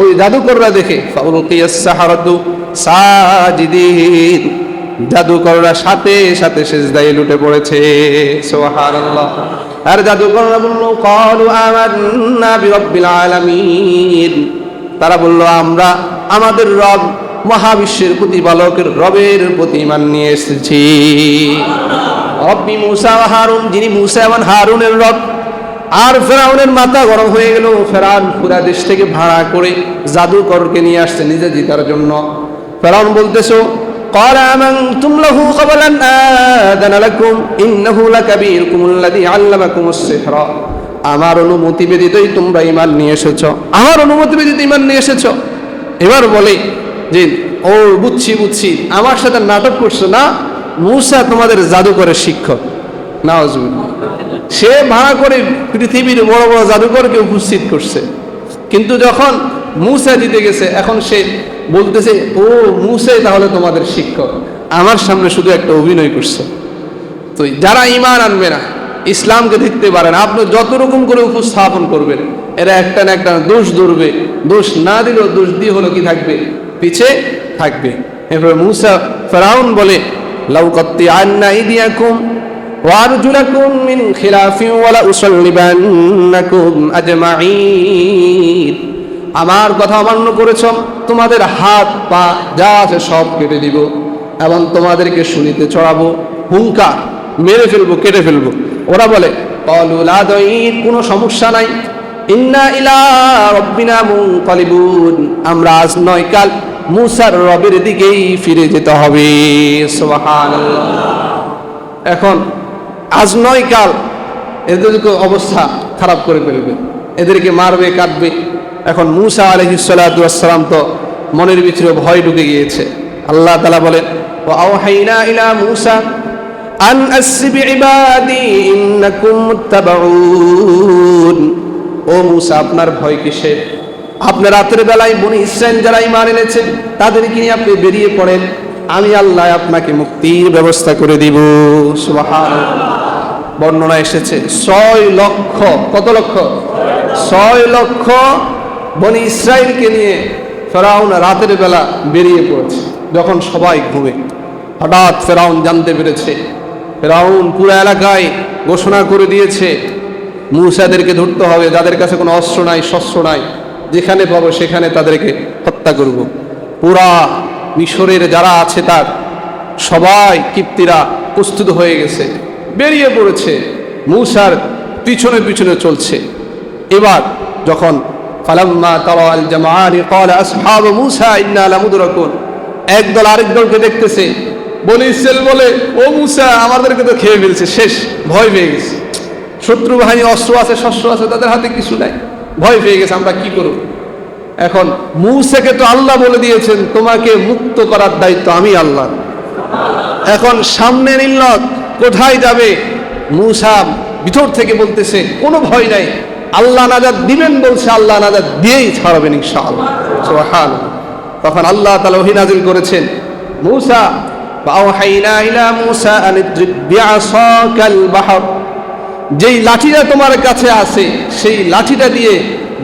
ওই জাদুকররা দেখে জাদুকররা সাথে সাথে সেজদায় লুটে পড়েছে। আর জাদুকররা বলল ক্বালু আমান্না বিরাব্বিল আলামিন। তারা বলল, আমরা আমাদের রব মহাবিশ্বের প্রতিপালকের রবের প্রতি ইমান নিয়ে এসেছি। রব্বি মুসা হারুন, যিনি মুসা এবং হারুনের রব আর ফেরাউনের মাথা গরম হয়ে গেল ফেরাউন পুরা দেশ থেকে ভাড়া করে জাদুকরকে নিয়ে আসছে নিজে জিতার জন্য ফেরাউন বলতেছো قال آمنتم له قبل أن آذن لكم إنه لكبيركم الذي علمكم السحر আমার অনুমতি ব্যতীতই তোমরা ইমান নিয়ে এসেছ আমার অনুমতি ব্যতীত ইমান নিয়ে এসেছ এবার বলে যে ও বুঝছি বুঝছি আমার সাথে নাটক করছো না মুসা তোমাদের জাদুকরের শিক্ষক নাওজুবিল্লাহ। সে ভাড়া করে পৃথিবীর বড় বড় জাদুকরকে উপস্থিত করছে। কিন্তু যখন মুসা জিতে গেছে, এখন সে বলতেছে, ও মুসাই তাহলে তোমাদের শিক্ষক। আমার সামনে শুধু একটা অভিনয় করছে। তো যারা ইমান আনবে না, ইসলামকে দেখতে পারে না, আপনি যত রকম করে উপস্থাপন করবেন, এরা একটা না একটা দোষ ধরবে। দোষ না দিলেও দোষ দিয়ে হলো কি থাকবে? পিছে থাকবে। এরপরে মুসা ফেরাউন বলে লাউকত্তি আন্না ইদিয়াকুম وارجلكم من خلاف ولا أصلبنكم أجمعين আমার কথা অমান্য করেছ তোমাদের হাত পা যা আছে সব কেটে দিব এবং তোমাদেরকে শুনিতে চড়াবো হুঙ্কার মেরে ফেলবো কেটে ফেলবো ওরা বলে কলুলাদয়ীর কোনো সমস্যা নাই ইন্না ইলা রব্বিনা মুনকালিবুন আমরা আজ নয় কাল মুসার রবের দিকেই ফিরে যেতে হবে সুবহানাল্লাহ এখন আজ নয় কাল এদেরকে অবস্থা খারাপ করে ফেলবে। এদেরকে মারবে, কাটবে। এখন মুসা আলহিসাল্লাম তো মনের ভিতরে ভয় ঢুকে গিয়েছে। আল্লাহ তালা বলেন ও আওহাইনা ইলা মুসা আন আসবি ইবাদি ইন্নাকুম মুত্তাবাউন। ও মুসা, আপনার ভয় কিসের? আপনি রাতের বেলায় বনি ইসরায়েল যারা ইমান এনেছেন, তাদেরকে নিয়ে আপনি বেরিয়ে পড়েন। আমি আল্লাহ আপনাকে মুক্তির ব্যবস্থা করে দিব। সুবহানাল্লাহ। বর্ণনা এসেছে। ছয় লক্ষ, কত লক্ষ? ছয় লক্ষ বনি ইসরায়েলকে নিয়ে ফেরাউন রাতের বেলা বেরিয়ে পড়েছে, যখন সবাই ঘুমে। হঠাৎ ফেরাউন জানতে পেরেছে। ফেরাউন পুরো এলাকায় ঘোষণা করে দিয়েছে, মুসাদেরকে ধরতে হবে, যাদের কাছে কোনো অস্ত্র নাই, শস্ত্র নাই, যেখানে পাবো সেখানে তাদেরকে হত্যা করব। পুরা মিশরের যারা আছে তার সবাই কিপ্তিরা প্রস্তুত হয়ে গেছে। বেরিয়ে পড়েছে। মূসার পিছনে পিছনে চলছে। এবার যখন ফালাম্মা তাওয়াল জামাআনি মূসা একদল আরেক দলকে দেখতেছে। ইসরায়েল বলে, ও মূসা, আমাদেরকে তো খেয়ে ফেলছে, শেষ, ভয় পেয়ে গেছে। শত্রু বাহিনী, অস্ত্র আছে, শস্ত্র আছে, তাদের হাতে কিছু নাই। ভয় পেয়ে গেছে, আমরা কি করব? এখন মূসাকে তো আল্লাহ বলে দিয়েছেন, তোমাকে মুক্ত করার দায়িত্ব আমি আল্লাহ এখন সামনে নিল কোথায় যাবে? মুসা ভিতর থেকে বলতেছে, কোনো ভয় নাই। আল্লাহ নাজাদ দিবেন বলছে, আল্লাহ নাজাদ দিয়েই ছাড়বেন ইনশাআল্লাহ। তখন আল্লাহ তাআলা ওহী নাজিল করেছেন, মুসা যেই লাঠিটা তোমার কাছে আছে, সেই লাঠিটা দিয়ে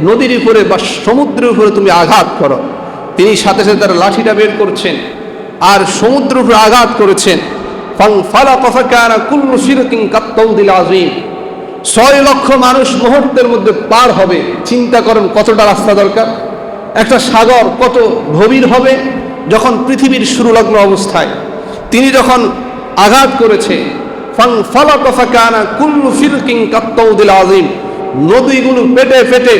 নদীর উপরে বা সমুদ্রের উপরে তুমি আঘাত করো। তিনি সাথে সাথে তার লাঠিটা বের করছেন, আর সমুদ্রের উপরে আঘাত করেছেন। ছয় লক্ষ মানুষ মুহূর্তের মধ্যে পার হবে। চিন্তা করেন কতটা রাস্তা দরকার? একটা সাগর কত গভীর হবে যখন পৃথিবীর শুরুলগ্ন অবস্থায়? তিনি যখন আঘাত করেছে আজিম নদীগুলো পেটে ফেটে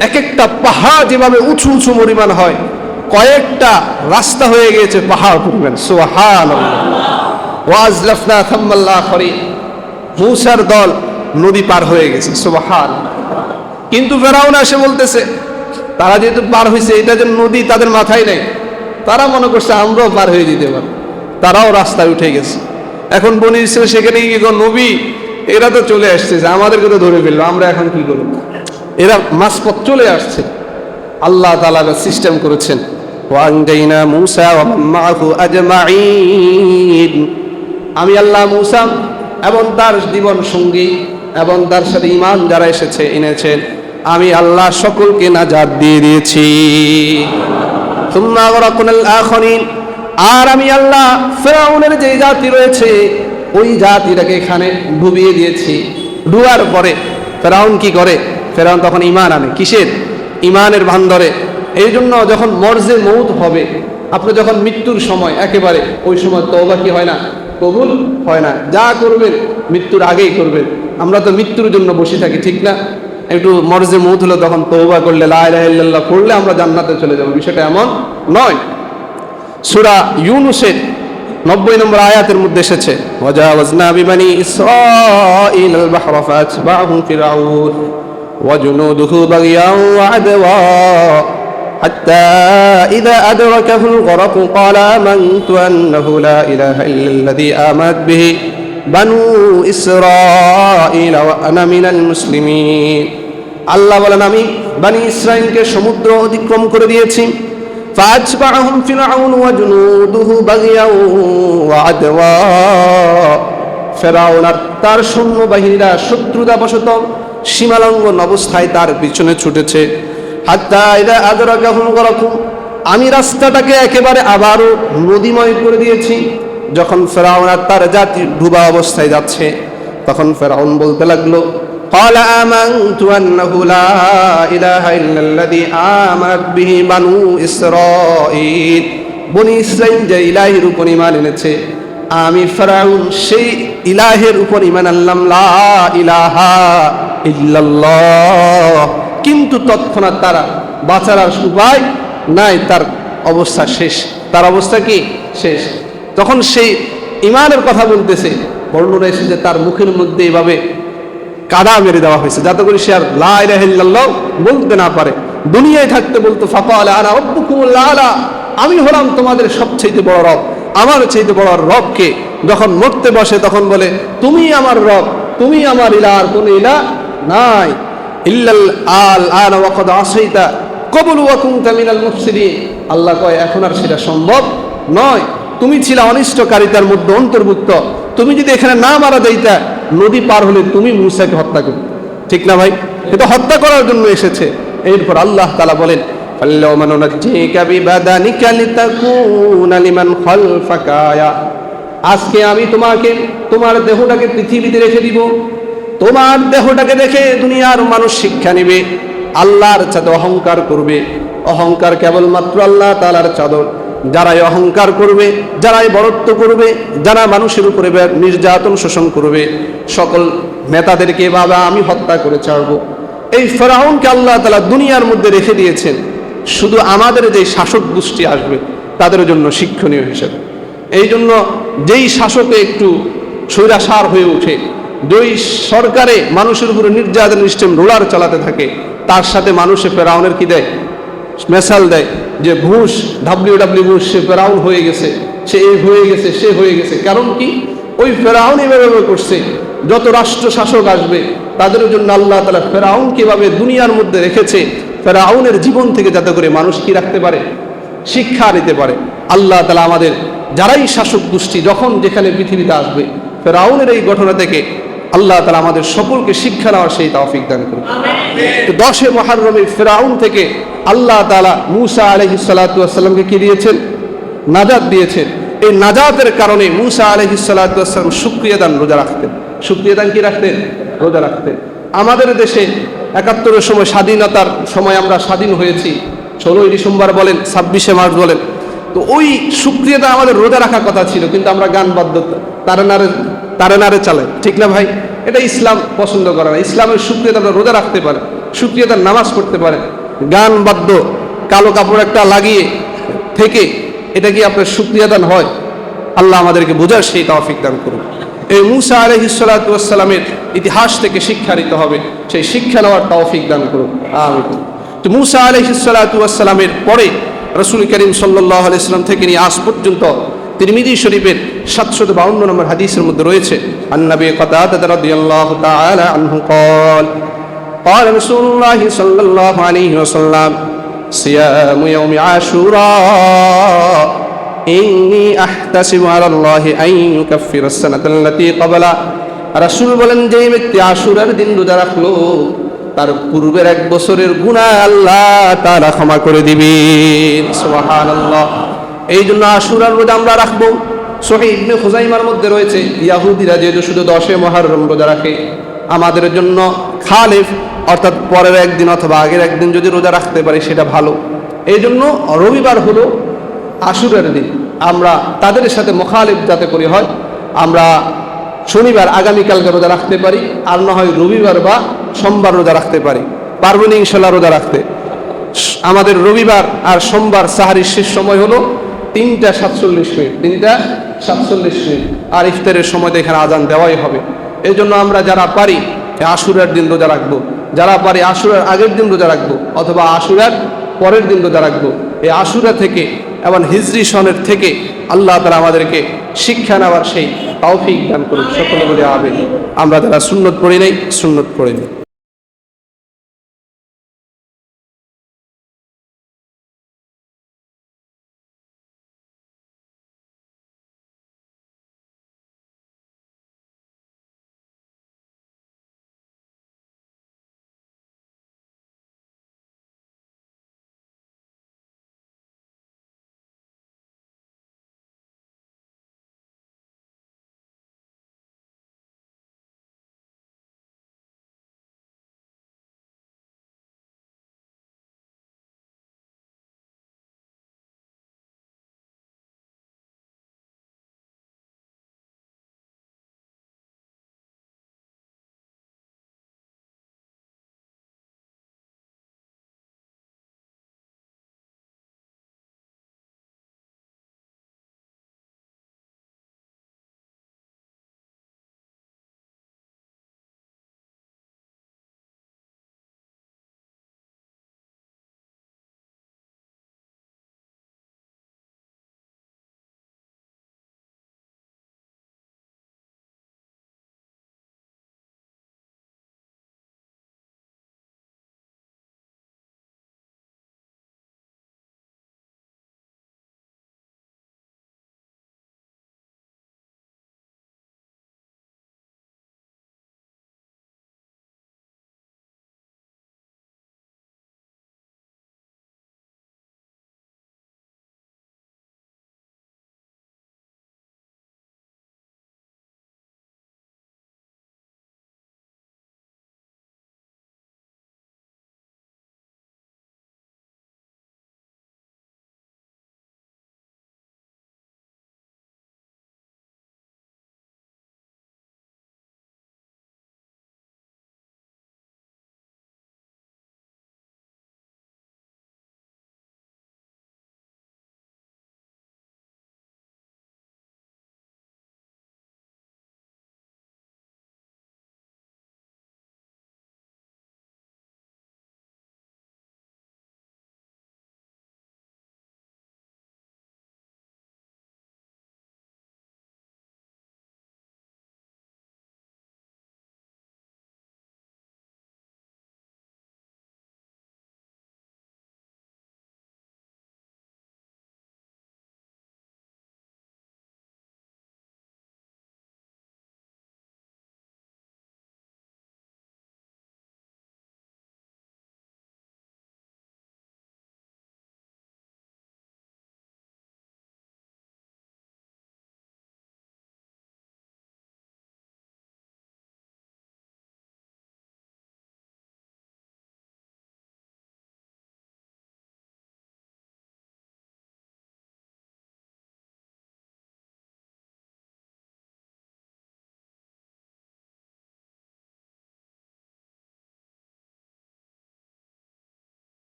এক একটা পাহাড় যেভাবে উঁচু উঁচু পরিমাণ হয়, কয়েকটা রাস্তা হয়ে গিয়েছে পাহাড় পরিমাণ। সোহান ওয়াজলাফনা থাম্মাল্লাহ খরি মূসার দল নদী পার হয়ে গেছে সোহান কিন্তু ফেরাউন এসে বলতেছে, তারা যেহেতু পার হয়েছে এটা যে নদী তাদের মাথায় নেই, তারা মনে করছে আমরাও পার হয়ে যেতে পারি তারাও রাস্তায় উঠে গেছে। এখন বনি ইসরায়েল সেখানে গো নবী, এরা তো চলে আসছে আমাদেরকে তো ধরে ফেলল, আমরা এখন কি করব? এরা মাঝপথ চলে আসছে। আল্লাহ তালা সিস্টেম করেছেন ওয়াংজাইনা মুসা ওয়া মান আজমাইন আমি আল্লাহ মুসা এবং তার জীবন সঙ্গী এবং তার সাথে ইমান যারা এসেছে এনেছেন আমি আল্লাহ সকলকে নাজাদ দিয়ে দিয়েছি। আর আমি আল্লাহ ফেরাউনের যে জাতি রয়েছে, ওই জাতিটাকে এখানে ডুবিয়ে দিয়েছি। ডুবার পরে ফেরাউন কি করে? ফেরাউন তখন ইমান আনে। কিসের? ইমানের ভান ধরে এই জন্য যখন মর্জে মৌত হবে, আপনি যখন মৃত্যুর সময়, একেবারে ওই সময় তওবা কি হয় না? কবুল হয় না। যা করবেন, মৃত্যুর আগেই করবেন। আমরা তো মৃত্যুর জন্য বসে থাকি, ঠিক না? একটু মরজে মৌত হলো তখন তৌবা করলে লাহ করলে আমরা জান্নাতে চলে যাব। বিষয়টা এমন নয়। সুরা ইউনুসের নব্বই নম্বর আয়াতের মধ্যে এসেছে, ওয়াজাওয়াজনা حتى إذا أدركه الغرق قال آمنت أنه لا إله إلا الذي آمنت به بنو إسرائيل وأنا من المسلمين আল্লাহ বলেন আমি বানি ইসরাইলকে সমুদ্র অতিক্রম করে দিয়েছি فأتبعهم فرعون وجنوده بغيا وعدوا ফেরাউন আর তার সৈন্য বাহিনীরা শত্রুতাবশত সীমালঙ্ঘন অবস্থায় তার পিছনে ছুটেছে হাত্তা ইদা আদরাকাহুম গরাকুম আমি রাস্তাটাকে একেবারে আবারও নদীময় করে দিয়েছি যখন ফেরাউন আর তার জাতি ডুবা অবস্থায় যাচ্ছে তখন ফেরাউন বলতে লাগলো قال آمنت أنه لا إله إلا الذي آمنت به بنو إسرائيل বনি ইসরাইল যে ইলাহির উপর ইমান এনেছে আমি ফেরাউন সেই ইলাহের উপর ইমান আনলাম লা ইলাহা ইল্লাল্লাহ কিন্তু তৎক্ষণাৎ তারা বাঁচার আর উপায় নাই, তার অবস্থা শেষ। তার অবস্থা কি? শেষ। তখন সেই ইমানের কথা বলতেছে বর্ণনা এসে যে তার মুখের মধ্যে এইভাবে কাদা মেরে দেওয়া হয়েছে, যাতে করে সে আর লা ইলাহা বলতে না পারে। দুনিয়ায় থাকতে বলতো ফাফা আলা আনা আলা আমি হলাম তোমাদের সবচেয়ে বড় রব। আমার চাইতে বড় রবকে যখন মরতে বসে তখন বলে, তুমি আমার রব, তুমি আমার ইলা আর কোন ইলা নাই। ইল্লাল আল আর ওয়াকদ আসইতা। কবুল ওয়াকুন্তা মিনাল মুফসিরিন আল্লাহ কয়, এখন আর সেটা সম্ভব নয়। তুমি ছিল অনিষ্টকারিতার মধ্যে অন্তর্ভুক্ত। তুমি যদি এখানে না মারা দেইতা নদী পার হলে তুমি মুসাকে হত্যা করো ঠিক না ভাই? এটা হত্যা করার জন্য এসেছে। এরপর আল্লাহ তালা বলেন আজকে আমি তোমাকে, তোমার দেহটাকে পৃথিবীতে রেখে দিব। তোমার দেহটাকে দেখে দুনিয়ার মানুষ শিক্ষা নেবে, আল্লাহর চাঁদে অহংকার করবে। অহংকার কেবলমাত্র আল্লাহ তালার চাদর। যারাই অহংকার করবে, যারাই বরত্ব করবে, যারা মানুষের উপরে নির্যাতন শোষণ করবে, সকল নেতাদেরকে বাবা আমি হত্যা করে ছাড়বো। এই ফেরাউনকে আল্লাহ তালা দুনিয়ার মধ্যে রেখে দিয়েছেন। শুধু আমাদের যে শাসক গোষ্ঠী আসবে, তাদের জন্য শিক্ষণীয় হিসেবে। এই জন্য যেই শাসকে একটু স্বৈরাসার হয়ে ওঠে যেই সরকারে মানুষের উপরে নির্যাতন সিস্টেম রোলার চালাতে থাকে, তার সাথে মানুষে ফেরাউনের কি দেয়? মেসাল দেয়, যে ঘুষ ডাব্লিউ ডাব্লিউ ঘুষ সে ফেরাউন হয়ে গেছে, সে এ হয়ে গেছে, সে হয়ে গেছে। কারণ কি? ওই ফেরাউন এভাবে করছে, যত রাষ্ট্র শাসক আসবে, তাদের জন্য আল্লাহ তালা ফেরাউন কীভাবে দুনিয়ার মধ্যে রেখেছে, ফেরাউনের জীবন থেকে যাতে করে মানুষ কি রাখতে পারে? শিক্ষা নিতে পারে। আল্লাহ তালা আমাদের, যারাই শাসক গোষ্ঠী যখন যেখানে পৃথিবীতে আসবে, ফেরাউনের এই ঘটনা থেকে আল্লাহ তালা আমাদের সকলকে শিক্ষা নেওয়ার সেই তাওফিক দান করবে তো দশে মহারমে ফেরাউন থেকে আল্লাহ তালা মুসা আলহি সাল্লাতামকে কি দিয়েছেন? নাজাদ দিয়েছেন। এই নাজাতের কারণে মুসা আলহি সাল্লাতাম সুক্রিয়া দান রোজা রাখতেন। সুক্রিয়া দান কি রাখতেন? রোজা রাখতেন। আমাদের দেশে একাত্তরের সময় স্বাধীনতার সময় আমরা স্বাধীন হয়েছি। ষোলোই ডিসেম্বর বলেন ছাব্বিশে মার্চ বলেন। তো ওই সুক্রিয়াটা আমাদের রোজা রাখার কথা ছিল কিন্তু আমরা গান বাদ্য তারে নারে তারে নারে চালাই ঠিক না ভাই? এটা ইসলাম পছন্দ করে না। ইসলামের সুক্রিয়াতা আমরা রোজা রাখতে পারে সুক্রিয়াতার নামাজ পড়তে পারে। গান বাদ্য, কালো কাপড় একটা লাগিয়ে থেকে এটা কি আপনার সুক্রিয়াদান হয়? আল্লাহ আমাদেরকে বোঝার সেই তৌফিক দান করুন। এই মুসা আলহিসাল্লামের ইতিহাস থেকে শিক্ষা নিতে হবে। সেই শিক্ষা নেওয়ার তৌফিক দান করুন। তো মুসা আলহিসাল্লামের পরে রসুল করিম সাল্লাহ আলাইসাল্লাম থেকে নিয়ে আজ পর্যন্ত তিরমিদি শরীফের সাতশত বাউন্ন নম্বর হাদিসের মধ্যে রয়েছে আন্নাবি কাতাদা রাদিয়াল্লাহু তাআলা আনহু قال قال رسول الله صلى الله عليه وسلم صيام يوم عاشوراء إني أحتسب على الله أن يكفر السنة التي قبل রাসূল বলেন যে ব্যক্তি আশুরার দিন রোজা রাখলো তার পূর্বের এক বছরের গুণা আল্লাহ তারা ক্ষমা করে দিবেন সুবহানাল্লাহ এই জন্য আশুরার রোজা আমরা রাখব। সহি ইবনে খুজাইমার মধ্যে রয়েছে, ইয়াহুদিরা যেহেতু শুধু দশে মহারম রোজা রাখে, আমাদের জন্য খালিফ, অর্থাৎ পরের একদিন অথবা আগের একদিন যদি রোজা রাখতে পারি সেটা ভালো। এই জন্য রবিবার হলো আশুরের দিন। আমরা তাদের সাথে মোখালিফ যাতে করি হয়, আমরা শনিবার আগামীকালকে রোজা রাখতে পারি, আর না হয় রবিবার বা সোমবার রোজা রাখতে পারি। পারব না ইনশাল্লাহ রোজা রাখতে। আমাদের রবিবার আর সোমবার সাহারির শেষ সময় হলো তিনটা সাতচল্লিশ মিনিট, তিনটা সাতচল্লিশ মিনিট। আর ইফতারের সময় তো এখানে আজান দেওয়াই হবে। এই জন্য আমরা যারা পারি, আশুরার দিন রোজা রাখব। যারা পারি আশুরার আগের দিন রোজা রাখব, অথবা আশুরার পরের দিন রোজা রাখব। এই আশুরা থেকে, এবং হিজরি সনের থেকে আল্লাহ তারা আমাদেরকে শিক্ষা নেওয়ার সেই তৌফিক দান করুন। সকলে বলে আবেন আমরা যারা সুন্নত পড়ি নাই, সুন্নত পড়ে